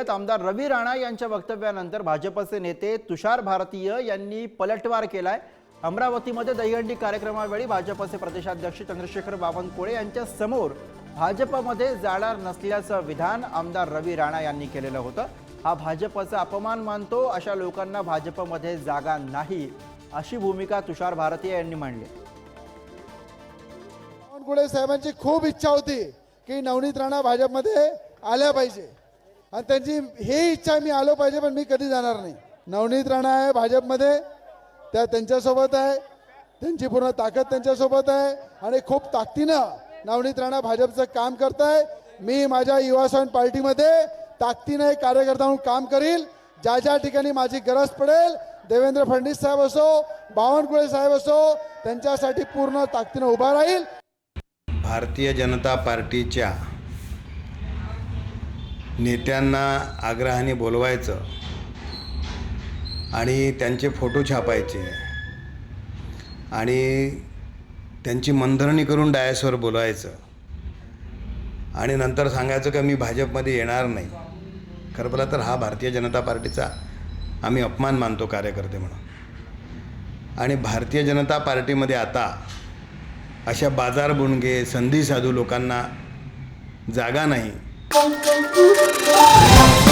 आमदार रवी राणा यांच्या वक्तव्यानंतर भाजपचे नेते तुषार भारतीय यांनी पलटवार केलाय. अमरावतीमध्ये दहीहंडी कार्यक्रमावेळी भाजपचे प्रदेशाध्यक्ष चंद्रशेखर बावनकुळे यांच्या समोर भाजपमध्ये जाणार नसल्याचं विधान आमदार रवी राणा यांनी केलेलं होतं. हा भाजपचा अपमान मानतो अशा लोकांना भाजपमध्ये जागा नाही अशी भूमिका तुषार भारतीय यांनी मांडली. बावनकुळे साहेबांची खूप इच्छा होती की नवनीत राणा भाजपमध्ये आल्या पाहिजे. आणि त्यांची ही इच्छा मी आलो पाहिजे पण मी कधी जाणार नाही. नवनीत राणा आहे भाजपमध्ये त्या त्यांच्यासोबत आहे. त्यांची पूर्ण ताकद त्यांच्यासोबत आहे. आणि खूप ताकदीनं नवनीत राणा भाजपचं काम करत आहे मी माझ्या युवा पार्टीमध्ये ताकदीनं एक कार्यकर्ता म्हणून काम करील. ज्या ज्या ठिकाणी माझी गरज पडेल देवेंद्र फडणवीस साहेब असो बावनकुळे साहेब असो त्यांच्यासाठी पूर्ण ताकदीनं उभा राहील. भारतीय जनता पार्टीच्या नेत्यांना आग्रहाने बोलवायचं आणि त्यांचे फोटो छापायचे आणि त्यांची मनधरणी करून डायसवर बोलवायचं. आणि नंतर सांगायचं का मी भाजपमध्ये येणार नाही. खरं बोला तर हा भारतीय जनता पार्टीचा आम्ही अपमान मानतो कार्यकर्ते म्हणून. आणि भारतीय जनता पार्टीमध्ये आता अशा बाजार बुणगे संधी साधू लोकांना जागा नाही. Boom, boom, boom.